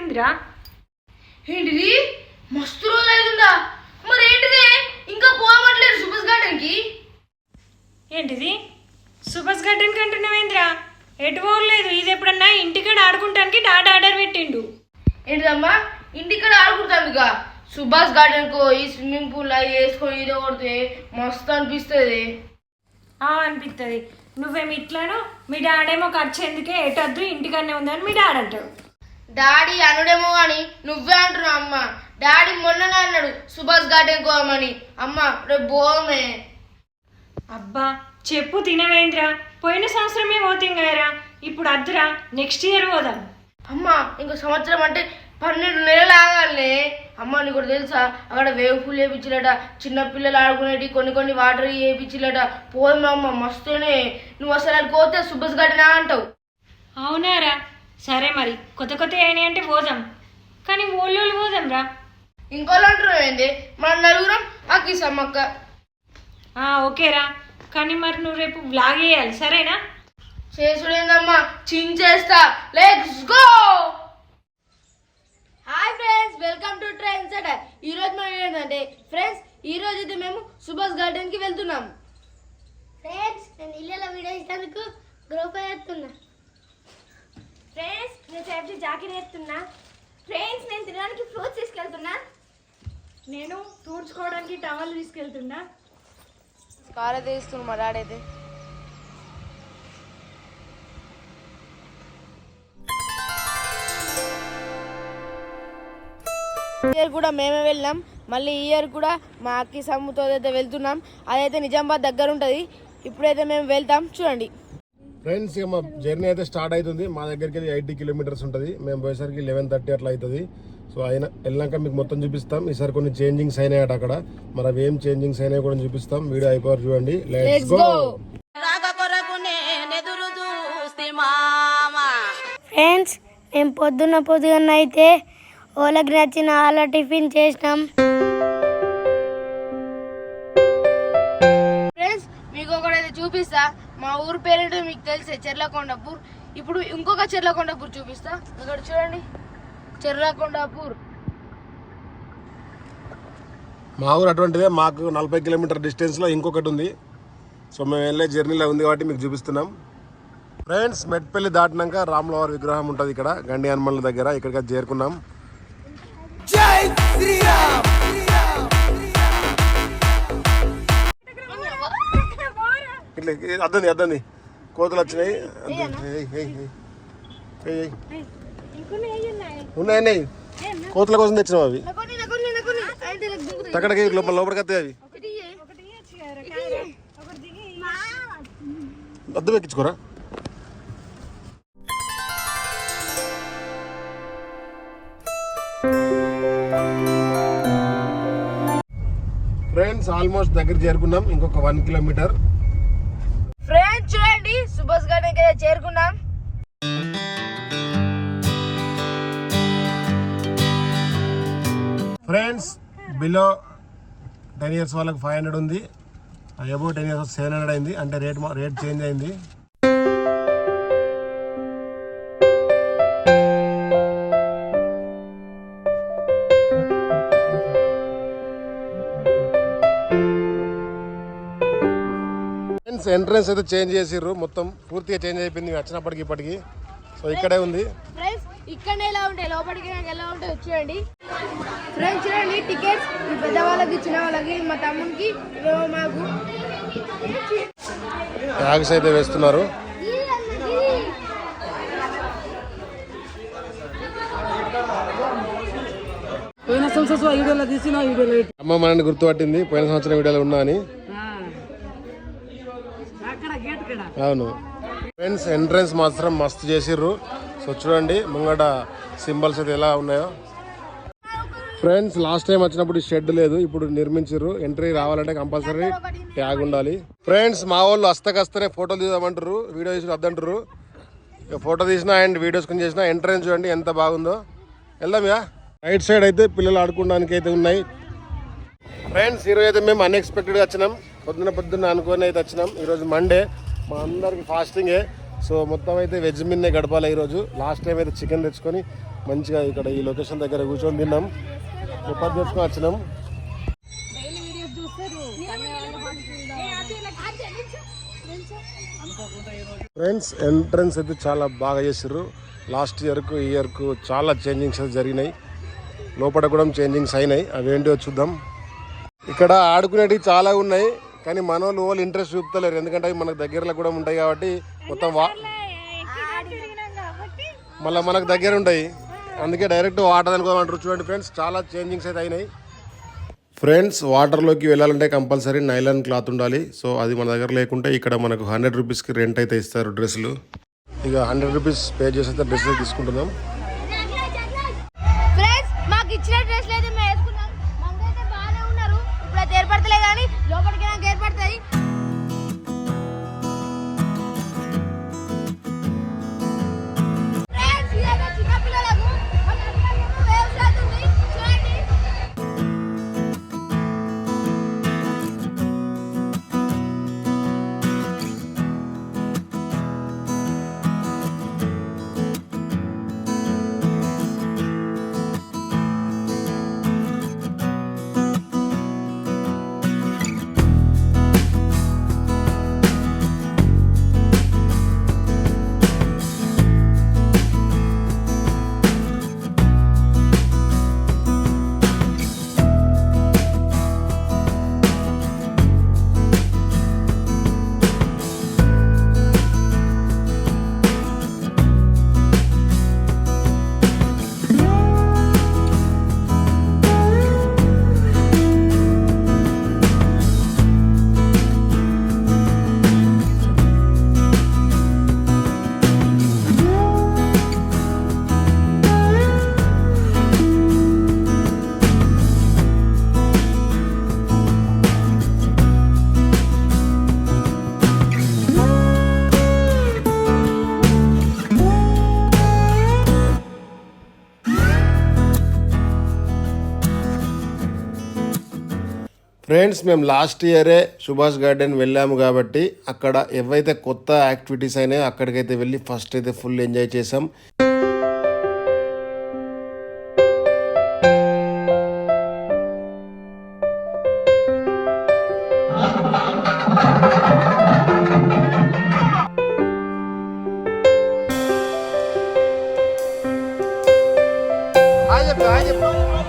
రోజులైతుందిరా ఏంటిది? మస్తు రోజులు అవుతుందా మరి ఏంటిది ఇంకా పోవట్లేదు సుభాష్ గార్డెన్కి. ఏంటిది? సుభాష్ గార్డెన్ కంటున్నావేంద్రా ఎటు పోలేదు ఇది ఎప్పుడన్నా ఇంటికాడ ఆడుకుంటానికి డాడ్ ఆర్డర్ పెట్టిండు. ఏంటిదమ్మా? ఇంటికాడ ఆడుకుంటానుగా సుభాష్ గార్డెన్కు ఈ స్విమ్మింగ్ పూల్ అవి వేసుకొని ఈత కొడితే మస్తు అనిపిస్తుంది. ఆ అనిపిస్తుంది నువ్వేమి ఇట్లాను? మీ డాడేమో ఖర్చు ఎందుకే? ఎటొద్దు ఇంటికనే ఉందని మీ డాడ్ అంటాడు. డాడీ అనుడేమో గాని నువ్వే అంటున్నావు అమ్మ. డాడీ మొన్ననే అన్నాడు సుభాష్ గార్డెన్ కోమని అమ్మ రేపు పోమే అబ్బా చెప్పు తినవేంద్రా? పోయిన సంవత్సరమే పోతాం కదరా ఇప్పుడు అద్దురా నెక్స్ట్ ఇయర్ పోదాం. అమ్మ ఇంకో సంవత్సరం అంటే పన్నెండు నెలలు ఆగాలే. అమ్మ నీకు ఒకటి తెలుసా? అక్కడ వేవ్ పూల్ వేయించిలట చిన్న పిల్లలు ఆడుకునేటి కొన్ని కొన్ని వాటర్ వేయించిలట పోదాం అమ్మ మస్తేనే నువ్వు అసలు పోతే సుభాష్ గార్డెనా అంటావు? అవునారా? సరే మరి కొత్త కొత్త అయినాయి అంటే పోదాం. కానీ ఊళ్ళోళ్ళు పోదాం రా ఇంకోళ్ళు ఏంది? మన నలుగురం అక్కి ఆ, ఓకేరా. కానీ మరి నువ్వు రేపు బ్లాగ్ వేయాలి సరేనా? చేసుడేందమ్మా? చించేస్తా. Let's go hi friends welcome to trendsetter ఈ రోజు మనం ఏంటంటే ఫ్రెండ్స్ ఈ రోజు అయితే మేము సుభాష్ గార్డెన్కి వెళ్తున్నాం. ఫ్రెండ్స్ నేను ఇళ్ళలో వీడియో ఇచ్చినందుకు గ్రూప్ చేస్తున్నా ఫ్రెండ్స్ నేను సేఫ్టీ జాకెట్ వేస్తున్నా. ఫ్రెండ్స్ నేను తినడానికి ఫ్రూట్స్ తీసుకెళ్తున్నా. నేను తూడ్చుకోవడానికి టవల్ తీసుకెళ్తున్నా. కార్ అయితే ఇస్తున్నాం మా డాడీ అయితే. ఇయర్ కూడా మేమే వెళ్ళాం మళ్ళీ ఈ ఇయర్ కూడా మా అక్కి సమ్ముతో అయితే వెళ్తున్నాం. అదైతే నిజామాబాద్ దగ్గర ఉంటుంది. ఇప్పుడైతే మేము వెళ్తాం. చూడండి. ఫ్రెండ్స్ ఇక మా జర్నీ అయితే స్టార్ట్ అవుతుంది. మా దగ్గరికి వెళ్ళి ఎయిటీ కిలోమీటర్స్ ఉంటుంది. మేము పోయేసరికి లెవెన్ థర్టీ అట్లా అవుతుంది. సో అయినా వెళ్ళాక మీకు మొత్తం చూపిస్తాం. ఈసారి కొన్ని చేంజింగ్స్ అయినాయట అక్కడ. మరి అవి ఏం చేంజింగ్స్ అయినాయి కూడా చూపిస్తాం. వీడియో అయిపోయారు చూడండి. లెట్స్ గో ఫ్రెండ్స్ మేము. పొద్దున్న పొద్దున్న అయితే వాళ్ళకి నచ్చిన అలా టిఫిన్ చేసినాం. ఫ్రెండ్స్ మీకు ఒకటైతే చూపిస్తా. మా ఊరు పేరేంటో మీకు తెలిసే చెర్లకొండపూర్. ఇప్పుడు ఇంకొక చెర్లకొండపూర్ చూపిస్తా. ఇక్కడ చూడండి. చెర్లకొండపూర్. మా ఊరు అటువంటిదే మాకు నలభై కిలోమీటర్ డిస్టెన్స్లో ఇంకొకటి ఉంది. సో మేము వెళ్ళే జర్నీలో ఉంది కాబట్టి మీకు చూపిస్తున్నాం. ఫ్రెండ్స్ మెట్పల్లి దాటినాక రాములవారి విగ్రహం ఉంటుంది ఇక్కడ గండి హనుమన్ల దగ్గర ఇక్కడికి చేరుకున్నాం. ఇట్లా అద్దంది అద్దంది కోతులు వచ్చినాయి. అద్దంది. ఏయ్, ఏయ్, ఏయ్. ఏయ్, ఏయ్. ఉన్నాయి ఉన్నాయి. కోతుల కోసం తెచ్చినాం అవి. అక్కడికి లోపల లోపలికి వస్తాయి అవి. అద్దం ఎక్కించుకోరా? ఫ్రెండ్స్ ఆల్మోస్ట్ దగ్గర చేరుకున్నాం. ఇంకొక one kilometre. Friends Subhash garden అయితే చేరుకున్నాం. ఫ్రెండ్స్ బిలో టెన్ ఇయర్స్ వాళ్ళకి ఫైవ్ హండ్రెడ్ ఉంది. Above ten years seven hundred అయింది. అంటే రేట్ రేట్ చేంజ్ అయింది. ఫ్రెండ్స్ ఎంట్రన్స్ అయితే చేంజ్ చేసిర్రు. మొత్తం పూర్తిగా చేంజ్ అయిపోయింది. వచ్చినప్పటికి ఇప్పటికి. సో ఇక్కడే ఉంది. ఫ్రెండ్స్ ఇక్కడనే ఎలా ఉంటాయి లోపలికి ఎలా ఉంటాయి చూడండి. ఫ్రెండ్స్ చూడండి టికెట్స్ పెద్దవాళ్ళకి చిన్న వాళ్ళకి మా తమ్మునికి మాకు. అయితే వేస్తున్నారు. పోయిన సంవత్సరం వీడియోలో తీసిన వీడియోలో అమ్మ మనని గుర్తుపట్టింది. పోయిన సంవత్సరం వీడియోలో ఉన్నా అని అక్కడ గేట్ కడ అవును. ఫ్రెండ్స్ ఎంట్రన్స్ మాత్రం మస్తు చేసిర్రు. సో చూడండి ముంగట సింబల్స్ అయితే ఎలా ఉన్నాయో. ఫ్రెండ్స్ లాస్ట్ టైం వచ్చినప్పుడు షెడ్ లేదు ఇప్పుడు నిర్మించారు ఎంట్రీ రావాలంటే కంపల్సరీ ట్యాగ్ ఉండాలి. ఫ్రెండ్స్ మా వాళ్ళు అస్తకస్తనే ఫోటోలు తీద్దామంటారు వీడియో తీసి వద్దంటారు ఫోటో తీసినా అండ్ వీడియోస్ కొని చేసినా ఎంట్రన్స్ చూడండి ఎంత బాగుందో. వెళ్దాం యా రైట్ సైడ్ అయితే పిల్లలు ఆడుకోవడానికి అయితే ఉన్నాయి. ఫ్రెండ్స్ ఈరోజు అయితే మేము అన్ఎక్స్పెక్టెడ్గా వచ్చినాం. పొద్దున పొద్దున్న అనుకుని అయితే వచ్చినాం. ఈరోజు మండే మా అందరికి ఫాస్టింగే. సో మొత్తం అయితే వెజ్ మిన్నే గడపాలి ఈరోజు. లాస్ట్ టైం అయితే చికెన్ తెచ్చుకొని మంచిగా ఇక్కడ ఈ లొకేషన్ దగ్గర కూర్చొని తిన్నాం. చపాతి తెచ్చుకొని వచ్చినాం. ఫ్రెండ్స్ ఎంట్రన్స్ అయితే చాలా బాగా చేసారు లాస్ట్ ఇయర్కు ఈ ఇయర్కు చాలా చేంజింగ్స్ అయితే జరిగినాయి. లోపల కూడా చేంజింగ్స్ అయినాయి. అవి ఏంటో చూద్దాం. ఇక్కడ ఆడుకునేటివి చాలా ఉన్నాయి. కానీ మన వాళ్ళు వాళ్ళు ఇంట్రెస్ట్ చూపుతలేరు. ఎందుకంటే అవి మనకు దగ్గరలో కూడా ఉంటాయి కాబట్టి మొత్తం వా మళ్ళీ మనకు దగ్గర ఉంటాయి. అందుకే డైరెక్ట్ వాటర్ అనుకోమంటారు చూడండి ఫ్రెండ్స్ చాలా చేంజింగ్స్ అయితే అయినాయి. ఫ్రెండ్స్ వాటర్లోకి వెళ్ళాలంటే కంపల్సరీ నైలాన్ క్లాత్ ఉండాలి. సో అది మన దగ్గర లేకుంటే ఇక్కడ మనకు హండ్రెడ్ రూపీస్కి రెంట్ అయితే ఇస్తారు డ్రెస్సులు. ఇక హండ్రెడ్ రూపీస్ పే చేసి అయితే డ్రెస్సులు తీసుకుంటున్నాం. ఫ్రెండ్స్ మేము లాస్ట్ ఇయరే సుభాష్ గార్డెన్ వెళ్ళాము కాబట్టి అక్కడ ఏవైతే కొత్త యాక్టివిటీస్ అయినాయో అక్కడికైతే వెళ్ళి ఫస్ట్ అయితే ఫుల్ ఎంజాయ్ చేసాం వేవ్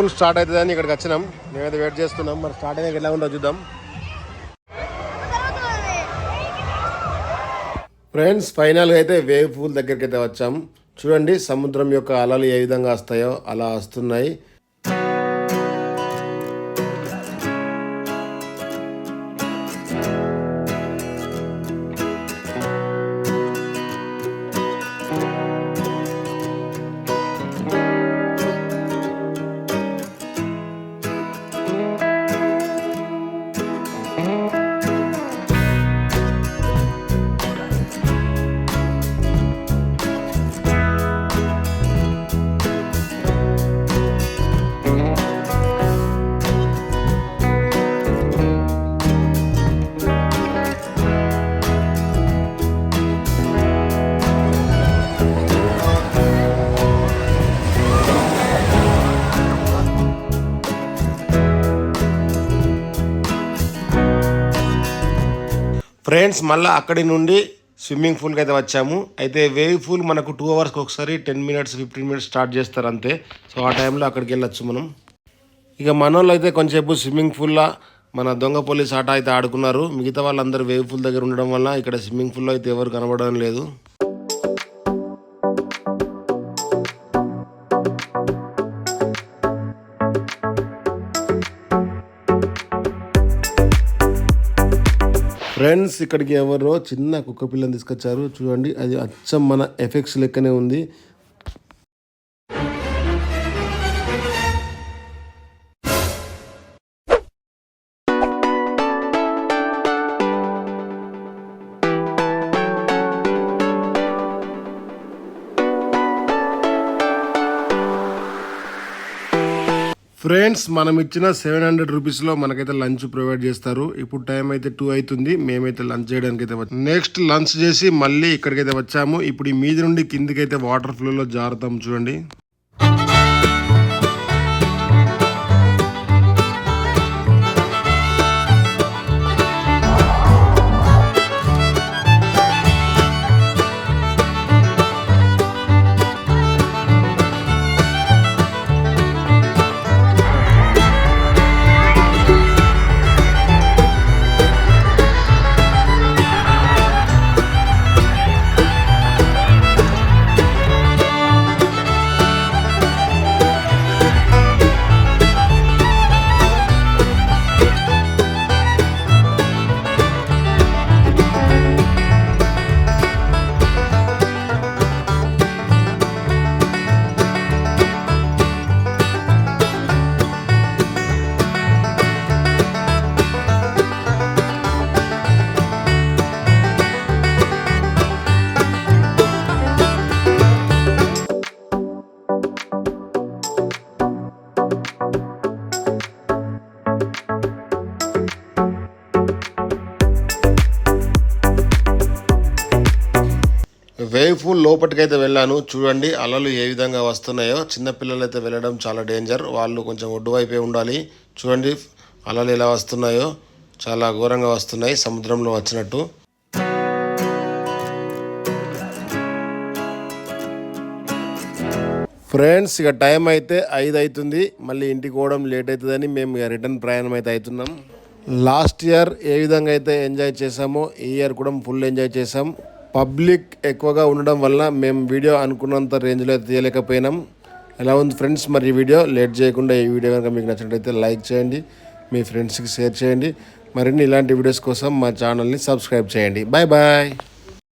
ఫుల్ స్టార్ట్ అవుతుందని ఇక్కడికి వచ్చినాం. మేమైతే వెయిట్ చేస్తున్నాం. మరి స్టార్ట్ అయినాక ఎలా ఉందో చూద్దాం. ఫ్రెండ్స్ ఫైనల్గా అయితే వేవ్ పూల్ దగ్గరికి అయితే వచ్చాం. చూడండి సముద్రం యొక్క అలలు ఏ విధంగా వస్తాయో అలా వస్తున్నాయి. ఫ్రెండ్స్ మళ్ళీ అక్కడి నుండి స్విమ్మింగ్ పూల్కి అయితే వచ్చాము. అయితే వేవ్ పూల్ మనకు టూ అవర్స్కి ఒకసారి ten minutes fifteen minutes start చేస్తారు అంతే. సో ఆ టైంలో అక్కడికి వెళ్ళొచ్చు మనం. ఇక మనోళ్ళు అయితే కొంచెంసేపు స్విమ్మింగ్ పూల్లో మన దొంగ పోలీస్ ఆట అయితే ఆడుకున్నారు. మిగతా వాళ్ళందరూ వేవ్ పూల్ దగ్గర ఉండడం వల్ల ఇక్కడ స్విమ్మింగ్ పూల్లో అయితే ఎవరు కనబడడం లేదు. ఫ్రెండ్స్ ఇక్కడికి ఎవరో చిన్న కుక్క పిల్లని తీసుకొచ్చారు. చూడండి అది అచ్చం మన ఎఫెక్ట్స్ లెక్కనే ఉంది. ఫ్రెండ్స్ మనం ఇచ్చిన సెవెన్ హండ్రెడ్ రూపీస్లో మనకైతే లంచ్ ప్రొవైడ్ చేస్తారు. ఇప్పుడు టైం అయితే టూ అవుతుంది మేమైతే లంచ్ చేయడానికి అయితే వచ్చాము నెక్స్ట్ లంచ్ చేసి మళ్ళీ ఇక్కడికైతే వచ్చాము. ఇప్పుడు ఈ మీది నుండి కిందికైతే వాటర్ ఫ్లోలో జారుతాం చూడండి. వేవ్ పూల్ లోపటికైతే వెళ్ళాను. చూడండి అలలు ఏ విధంగా వస్తున్నాయో. చిన్నపిల్లలు అయితే వెళ్ళడం చాలా డేంజర్. వాళ్ళు కొంచెం ఒడ్డు వైపే ఉండాలి. చూడండి అలలు ఎలా వస్తున్నాయో. చాలా ఘోరంగా వస్తున్నాయి. సముద్రంలో వచ్చినట్టు. ఫ్రెండ్స్ ఇక టైం అయితే ఐదు అవుతుంది మళ్ళీ ఇంటికి పోవడం లేట్ అవుతుందని మేము ఇక రిటర్న్ ప్రయాణం అయితే అవుతున్నాం. లాస్ట్ ఇయర్ ఏ విధంగా అయితే ఎంజాయ్ చేసామో ఈ ఇయర్ కూడా ఫుల్ ఎంజాయ్ చేసాం పబ్లిక్ ఎక్కువగా ఉండడం వల్ల మేము వీడియో అనుకున్నంత రేంజ్లో తీయలేకపోయినాం. ఎలా ఉంది ఫ్రెండ్స్? మరి ఈ వీడియో లేట్ చేయకుండా ఈ వీడియో కనుక మీకు నచ్చినట్లయితే లైక్ చేయండి మీ ఫ్రెండ్స్కి షేర్ చేయండి. మరిన్ని ఇలాంటి వీడియోస్ కోసం మా ఛానల్ని సబ్స్క్రైబ్ చేయండి. Bye bye.